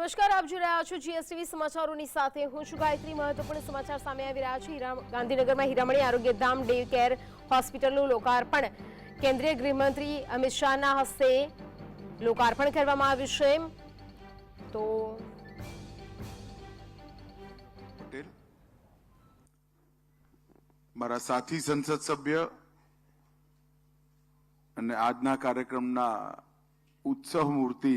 નમસ્કાર, આપ જોઈ રહ્યા છો જીએસટીવી સમાચારોની સાથે. હું છું ગાયત્રી. મહત્વપૂર્ણ સમાચાર સામે આવી રહ્યા છે. ગાંધીનગરમાં હીરામણી આરોગ્ય ધામ ડે કેર હોસ્પિટલનું લોકાર્પણ. કેન્દ્રીય ગૃહમંત્રી અમિત શાહના હસ્તે લોકાર્પણ કરવામાં આવ્યું છે. તો પટેલ, મારા સાથી સંસદ સભ્ય અને આજના કાર્યક્રમના ઉત્સવ મૂર્તિ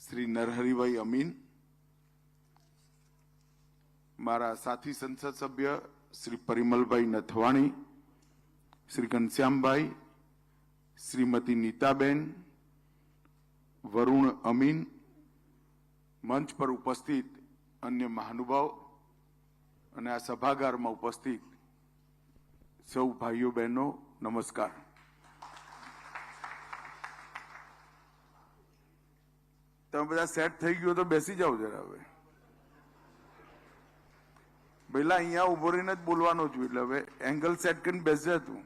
શ્રી નરહરિભાઈ અમીન, મારા સાથી સંસદ સભ્ય શ્રી પરિમલભાઈ નથવાણી, શ્રી ઘનશ્યામભાઈ, શ્રીમતી નીતાબેન, વરુણ અમીન મંચ પર ઉપસ્થિત અન્ય મહાનુભાવ અને આ સભાગારમાં ઉપસ્થિત સૌ ભાઈઓ બહેનો, નમસ્કાર. તમે બધા સેટ થઈ ગયો તો બેસી જાઓ જરા હવે. પહેલા અહીંયા ઊભો રહીને જ બોલવાનો છું એટલે હવે એંગલ સેટ કરીને બેસજે તું.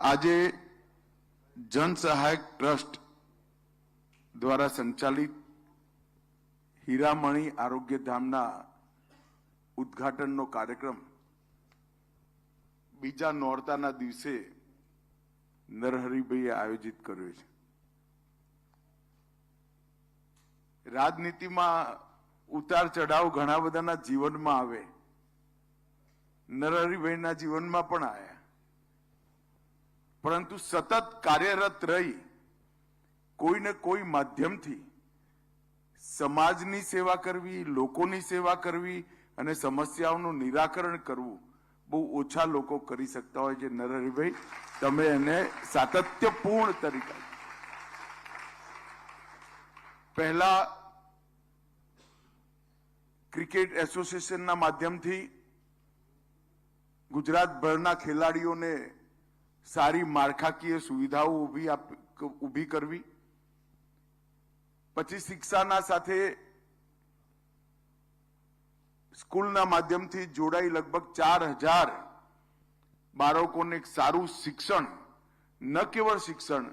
આજે જન સહાયક ટ્રસ્ટ દ્વારા સંચાલિત હીરામણી આરોગ્ય ધામના ઉદ્ઘાટનનો કાર્યક્રમ બીજા નોરતાના દિવસે નરહરિભાઈએ આયોજિત કર્યો છે. રાજનીતિમાં ઉતાર ચઢાવ ઘણા બધાના જીવનમાં આવે. નરહરિભાઈના જીવનમાં પણ આવ્યા પરંતુ સતત કાર્યરત રહી કોઈને કોઈ માધ્યમથી સમાજની સેવા કરવી, લોકોની સેવા કરવી અને સમસ્યાઓનું નિરાકરણ કરવું બહુ ઓછા લોકો કરી શકતા હોય છે નરહરિભાઈ તમે એને સાતત્યપૂર્ણ તરીકે. પહેલા ક્રિકેટ એસોસિએશનના માધ્યમથી ગુજરાતભરના ખેલાડીઓને સારી માળખાકીય સુવિધાઓ ઊભી આપ- ઊભી કરવી. પછી શિક્ષાના સાથે સ્કૂલના માધ્યમથી જોડાઈ લગભગ ચાર હજાર બાળકોને સારું શિક્ષણ, ન કેવળ શિક્ષણ,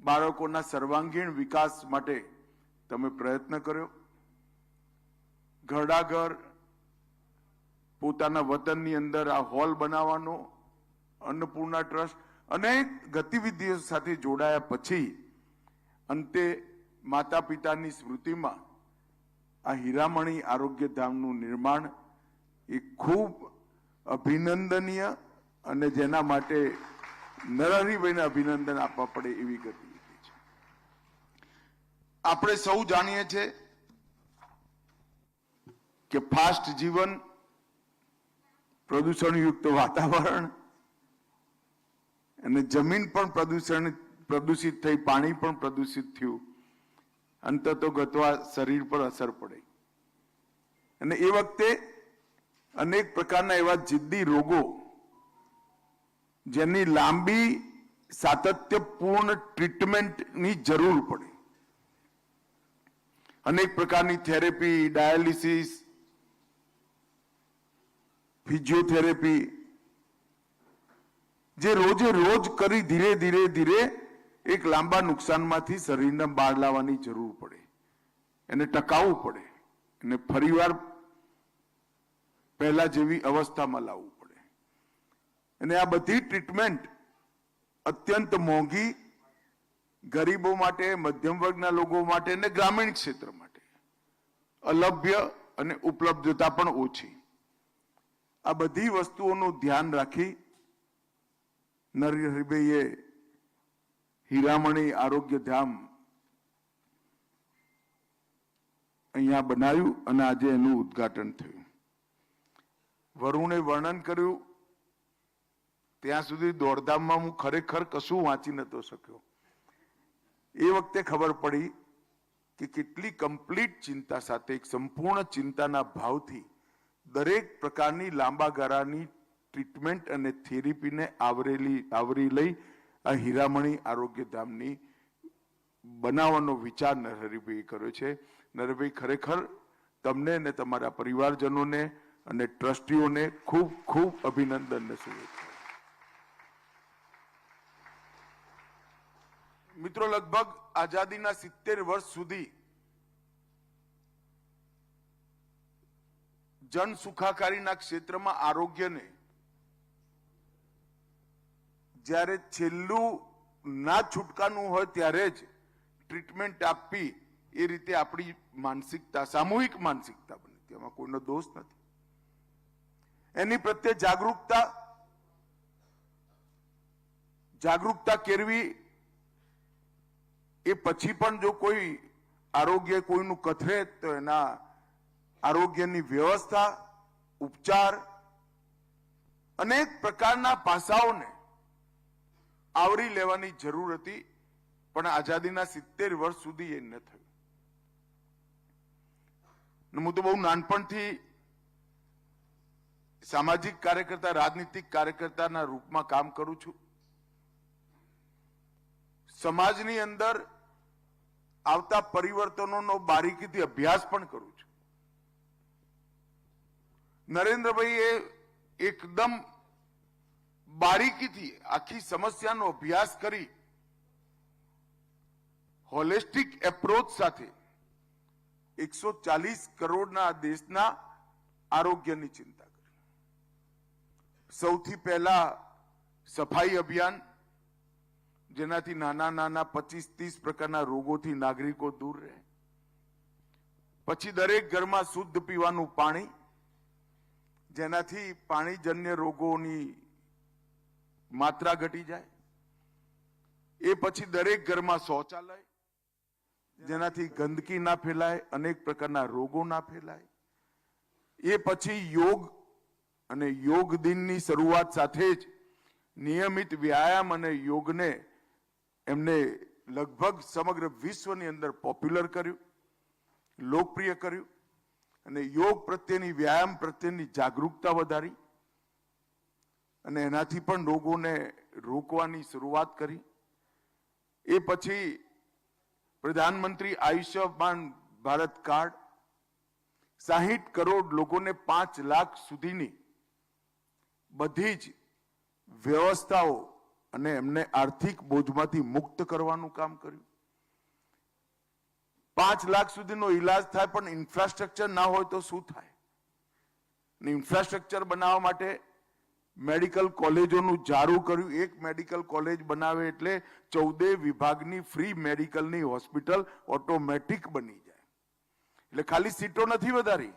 બાળકોના સર્વાંગીણ વિકાસ માટે તમે પ્રયત્ન કર્યો. ઘરડાઘર, પોતાના વતનની અંદર આ હોલ બનાવવાનો, અન્નપૂર્ણા ટ્રસ્ટ, અનેક ગતિવિધિઓ સાથે જોડાયા પછી અંતે માતા પિતાની સ્મૃતિમાં આ હીરામણી આરોગ્ય ધામનું નિર્માણ એ ખૂબ અભિનંદનીય અને જેના માટે નરહરિભાઈને અભિનંદન આપવા પડે એવી ગતિ છે. આપણે સૌ જાણીએ છીએ કે ફાસ્ટ જીવન, પ્રદૂષણયુક્ત વાતાવરણ અને જમીન પણ પ્રદૂષણ, પ્રદૂષિત થઈ, પાણી પણ પ્રદૂષિત થયું. અંત તો ગતવા શરીર પર અસર પડે. અને એ વખતે અનેક પ્રકારના એવા જિદ્દી રોગો જેની લાંબી સાતત્યપૂર્ણ ટ્રીટમેન્ટની જરૂર પડે. અનેક પ્રકારની થેરેપી, ડાયાલિસિસ, ફિઝિયોથેરેપી, જે રોજે રોજ કરી ધીરે ધીરે ધીરે એક લાંબા નુકસાનમાંથી શરીરને બહાર લાવવાની જરૂર પડે. એને ટકાવવું પડે. અને ફરીવાર પહેલા જેવી અવસ્થામાં લાવવું પડે. અને આ બધી ટ્રીટમેન્ટ અત્યંત મોંઘી, ગરીબો માટે, મધ્યમ વર્ગના લોકો માટે અને ગ્રામીણ ક્ષેત્ર માટે. અલભ્ય અને ઉપલબ્ધતા પણ ઓછી. આ બધી વસ્તુઓનું ધ્યાન રાખી નરહરિભાઈએ હીરામણી આરોગ્ય ધામ અહીંયા બનાવ્યું અને આજે એનું ઉદઘાટન થયું. વરુણે વર્ણન કર્યું, ત્યાં સુધી દોડધામમાં હું ખરેખર કશું વાંચી નતો શક્યો. એ વખતે ખબર પડી કે કેટલી કમ્પ્લીટ ચિંતા સાથે, એક સંપૂર્ણ ચિંતાના ભાવથી દરેક પ્રકારની લાંબા ગાળાની ટ્રીટમેન્ટ અને થેરેપીને આવરેલી, આવરી લઈ આ હીરામણી આરોગ્ય ધામની બનાવવાનો વિચાર નરહરિભાઈએ કર્યો છે. નરહરિભાઈ ખરેખર તમને અને તમારા પરિવારજનોને અને ટ્રસ્ટીઓને ખૂબ ખૂબ અભિનંદન અને શુભેચ્છા મિત્રો, લગભગ આઝાદીના સિત્તેર વર્ષ સુધી જન સુખાકારીના ક્ષેત્રમાં આરોગ્યને જ્યારે છેલ્લું ના છૂટકાનું હોય ત્યારે જ ટ્રીટમેન્ટ આપવી એ રીતે આપણી માનસિકતા, સામૂહિક માનસિકતા બની. તેમાં કોઈનો દોષ નથી. એની પ્રત્યે જાગૃતતા જાગૃતતા કેળવી એ પછી પણ જો કોઈ આરોગ્ય કોઈનું કથરે, તો એના આરોગ્યની વ્યવસ્થા, ઉપચાર, અનેક પ્રકારના પાસાઓને આવરી લેવાની જરૂર હતી, પણ આઝાદીના સિત્તેર વર્ષ સુધી એ ન થયું. હું તો બહુ નાનપણથી સામાજિક કાર્યકર્તા, રાજનીતિક કાર્યકર્તાના રૂપમાં કામ કરું છું. સમાજની અંદર આવતા પરિવર્તનોનો બારીકીથી અભ્યાસ પણ કરું છું. નરેન્દ્રભાઈ એ એકદમ બારીકીથી આખી સમસ્યાનો અભ્યાસ કરી હોલિસ્ટિક એપ્રોચ સાથે એકસો ચાલીસ કરોડના દેશના આરોગ્યની ચિંતા કરી. સૌથી પહેલા સફાઈ અભિયાન, જેનાથી નાના નાના પચીસ ત્રીસ પ્રકારના રોગોથી નાગરિકો દૂર રહે. પછી દરેક ઘરમાં શુદ્ધ પીવાનું પાણી, જેનાથી પાણીજન્ય રોગોની માત્રા ઘટી જાય. એ પછી દરેક ઘરમાં શૌચાલય, જેનાથી ગંદકી ના ફેલાય, અનેક પ્રકારના રોગો ના ફેલાય. એ પછી યોગ અને યોગ દિનની શરૂઆત સાથે જ નિયમિત વ્યાયામ અને યોગને એમને લગભગ સમગ્ર વિશ્વની અંદર પોપ્યુલર કર્યું, લોકપ્રિય કર્યું અને યોગ પ્રત્યેની વ્યાયામ પ્રત્યેની જાગૃતતા વધારી. અને એનાથી પણ રોગોને રોકવાની શરૂઆત કરી. એ પછી પ્રધાનમંત્રી આયુષ્યમાન ભારત કાર્ડ સાહીઠ કરોડ લોકોને પાંચ લાખ સુધીની બધી જ વ્યવસ્થાઓ અને એમને આર્થિક બોજમાંથી મુક્ત કરવાનું કામ કર્યું. પાંચ લાખ સુધીનો ઈલાજ થાય પણ ઇન્ફ્રાસ્ટ્રક્ચર ના હોય તો શું થાય? ઇન્ફ્રાસ્ટ્રક્ચર બનાવવા માટે મેડિકલ કોલેજોનું જારું કર્યું. એક મેડિકલ કોલેજ બનાવે એટલે ચૌદે વિભાગની ફ્રી મેડિકલની હોસ્પિટલ ઓટોમેટિક બની જાય. એટલે ખાલી સીટો નથી વધારી.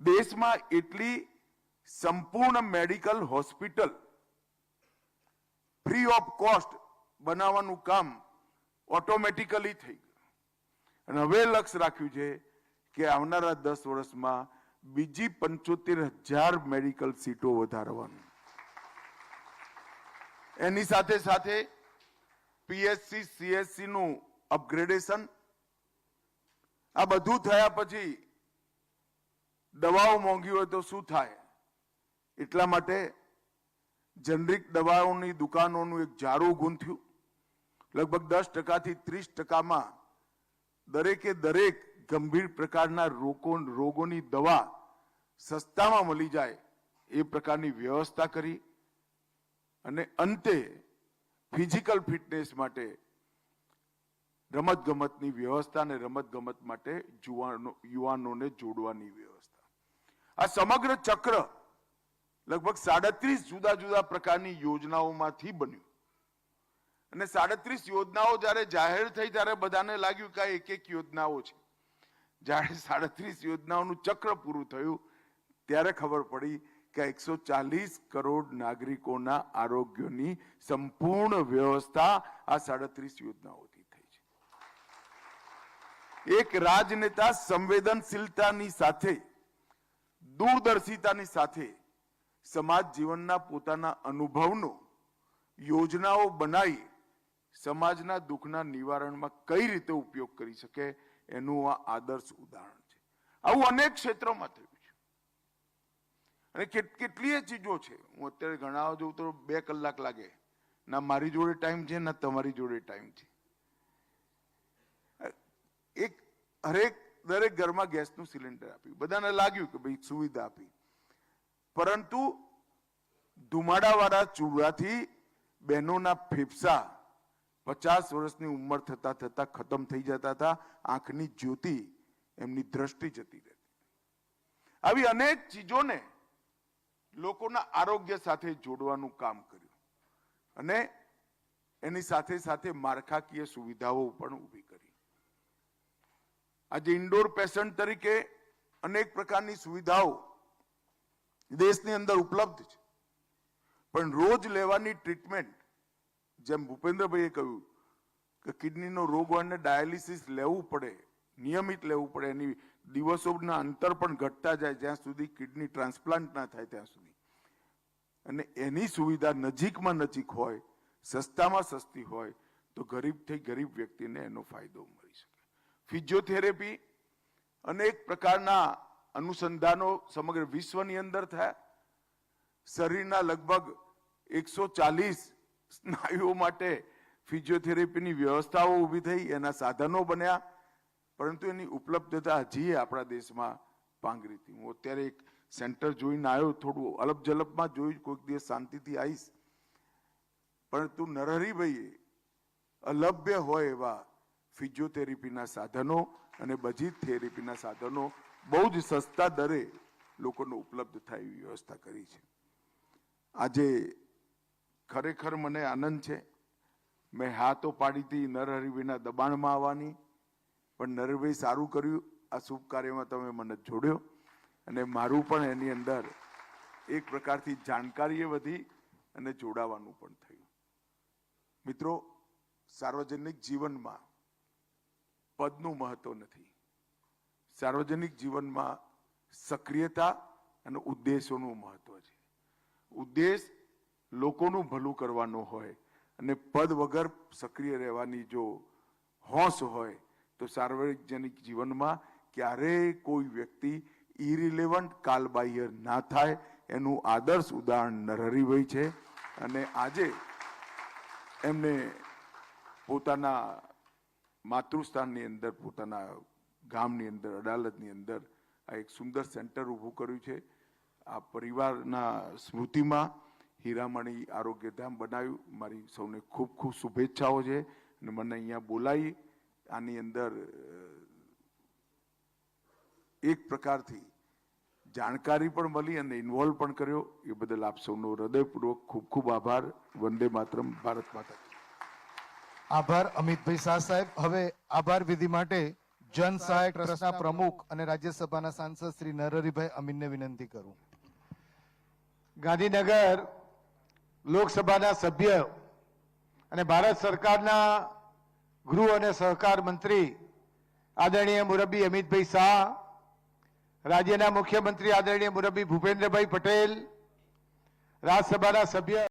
દેશમાં એટલી સંપૂર્ણ medical hospital free of cost બનાવવાનું કામ ઓટોમેટિકલી થઈ ગયું. અને હવે લક્ષ્ય રાખ્યું છે કે આવનારા દસ વર્ષમાં બીજી પંચોતેર હજાર મેડિકલ સીટો વધારવાનું. એની સાથે સાથે પીએસસી સીએસસી નું અપગ્રેડેશન આ બધું થયા પછી દવાઓ મોંઘી હોય તો શું થાય? એટલા માટે જનરિક દવાઓની દુકાનોનું એક જારું ગૂંથ્યું લગભગ દસ ટકાથી ત્રીસ ટકામાં દરેકે દરેક ગંભીર પ્રકારના રોગો રોગોની દવા સસ્તામાં મળી જાય એ પ્રકારની વ્યવસ્થા કરી અને અંતે ફિઝિકલ ફિટનેસ માટે રમત ગમતની વ્યવસ્થા અને રમત ગમત માટે જુવાનો, યુવાનોને જોડવાની વ્યવસ્થા. આ સમગ્ર ચક્ર લગભગ સાડત્રીસ જુદા જુદા પ્રકારની યોજનાઓમાંથી બન્યું. અને સાડત્રીસ યોજનાઓ જ્યારે જાહેર થઈ ત્યારે બધાને લાગ્યું કે એક એક યોજનાઓ છે. જ્યારે સાડત્રીસ યોજનાઓનું ચક્ર પૂરું થયું ત્યારે ખબર પડી કે એકસો ચાલીસ કરોડ નાગરિકોના આરોગ્યની સંપૂર્ણ વ્યવસ્થા આ સાડત્રીસ યોજનાઓથી થઈ છે. એક રાજનેતા સંવેદનશીલતાની સાથે, દૂરદર્શિતાની સાથે સમાજ જીવનના પોતાના અનુભવનો યોજનાઓ બનાવી સમાજના દુઃખના નિવારણમાં કઈ રીતે ઉપયોગ કરી શકે એનું આ આદર્શ ઉદાહરણ છે. આવું અનેક ક્ષેત્રોમાં થયું. અને કેટ- કેટલીય ચીજો છે. હું અત્યારે ગણાવવા જઉં તો બે કલાક લાગે. ના મારી જોડે ટાઈમ છે, ના તમારી જોડે ટાઈમ છે. એક હરેક દરેક ઘરમાં ગેસનું સિલિન્ડર આપ્યું. બધાને લાગ્યું કે ભાઈ સુવિધા આપી. પરંતુ ધુમાડાવાળા ચૂડાથી બહેનોના ફેફસા પચાસ વર્ષની ઉંમર થતા થતા ખતમ થઈ જતા હતા. આંખની જ્યોતિ એમની દ્રષ્ટિ જતી રહેતી. આવી અનેક ચીજોને લોકોના આરોગ્ય સાથે જોડવાનું કામ કર્યું. અને એની સાથે સાથે માળખાકીય સુવિધાઓ પણ ઊભી કરી. આજે ઇન્ડોર પેશન્ટ તરીકે અનેક પ્રકારની સુવિધાઓ દેશની અંદર ઉપલબ્ધ છે. પણ રોજ લેવાની ટ્રીટમેન્ટ, જેમ ભૂપેન્દ્રભાઈએ કહ્યું કે કિડનીનો રોગ હોય ડાયાલિસિસ લેવું પડે, નિયમિત લેવું પડે એની દિવસોના અંતર પણ ઘટતા જાય જ્યાં સુધી કિડની ટ્રાન્સપ્લાન્ટ ના થાય ત્યાં સુધી. અને એની સુવિધા નજીકમાં નજીક હોય, સસ્તામાં સસ્તી હોય, તો ગરીબથી ગરીબ વ્યક્તિને એનો ફાયદો મળી શકે. ફિઝિયોથેરેપી અનેક પ્રકારના અનુસંધાનો સમગ્ર વિશ્વની અંદર થયા. શરીરના લગભગ એકસો ચાલીસ સ્નાયુઓ માટે ફિઝિયોથેરેપીની વ્યવસ્થાઓ ઊભી થઈ, એના સાધનો બન્યા. પરંતુ એની ઉપલબ્ધતા હજી આપણા દેશમાં પાંગરી હતી. હું અત્યારે એક સેન્ટર જોઈને આવ્યો, થોડું અલપ જલપમાં જોયું, કોઈક દિવસ શાંતિથી આવીશ. પરંતુ નરહરીભાઈએ અલભ્ય હોય એવા ફિઝિયોથેરેપીના સાધનો અને બધી થેરેપીના સાધનો બહુ જ સસ્તા દરે લોકોને ઉપલબ્ધ થાય એવી વ્યવસ્થા કરી છે. આજે ખરેખર મને આનંદ છે. મેં હા તો પાડી હતી નરહરિભાઈના દબાણમાં આવવાની પણ નરહરિભાઈ સારું કર્યું. આ શુભ કાર્યમાં તમે મને જોડ્યો અને મારું પણ એની અંદર એક પ્રકારથી જાણકારી વધી અને જોડાવાનું પણ થયું. મિત્રો, સાર્વજનિક જીવનમાં પદનું મહત્વ નથી. સાર્વજનિક જીવનમાં સક્રિયતા અને ઉદ્દેશોનું મહત્વ છે. ઉદ્દેશ લોકોનું ભલું કરવાનો હોય અને પદ વગર સક્રિય રહેવાની જો હોશ હોય તો સાર્વજનિક જીવનમાં ક્યારેય કોઈ વ્યક્તિ ઇરિલેવન્ટ કાલબાહ્ય ના થાય, એનું આદર્શ ઉદાહરણ નરહરિભાઈ છે. અને આજે એમને પોતાના માતૃસ્થાનની અંદર, પોતાના ગામની અંદર અડાલતની અંદર આ એક સુંદર સેન્ટર ઊભું કર્યું છે. આ પરિવારના સ્મૃતિમાં હીરામણી આરોગ્યધામ બનાવ્યું. મારી સૌને ખૂબ ખૂબ શુભેચ્છાઓ છે. અને મને અહીંયા બોલાવી આની અંદર એક પ્રકારથી જાણકારી પણ મળી અને ઇન્વોલ્વ પણ કર્યો. એ બદલ આપ સૌનો હૃદયપૂર્વક ખૂબ ખૂબ આભાર. વંદે માતરમ, ભારત માતા આભાર, અમિતભાઈ શાહ સાહેબ. હવે આભાર વિધિ માટે જન સહાયક ટ્રસ્ટના પ્રમુખ અને રાજ્યસભાના સાંસદ શ્રી નરહરિભાઈ અમીનને વિનંતી કરું. ગાંધીનગર લોકસભાના સભ્ય અને ભારત સરકારના ગૃહ અને સહકાર મંત્રી આદરણીય મુરબ્બી અમિતભાઈ શાહ, રાજ્યના મુખ્યમંત્રી આદરણીય મુરબ્બી ભૂપેન્દ્રભાઈ પટેલ, રાજ્યસભાના સભ્ય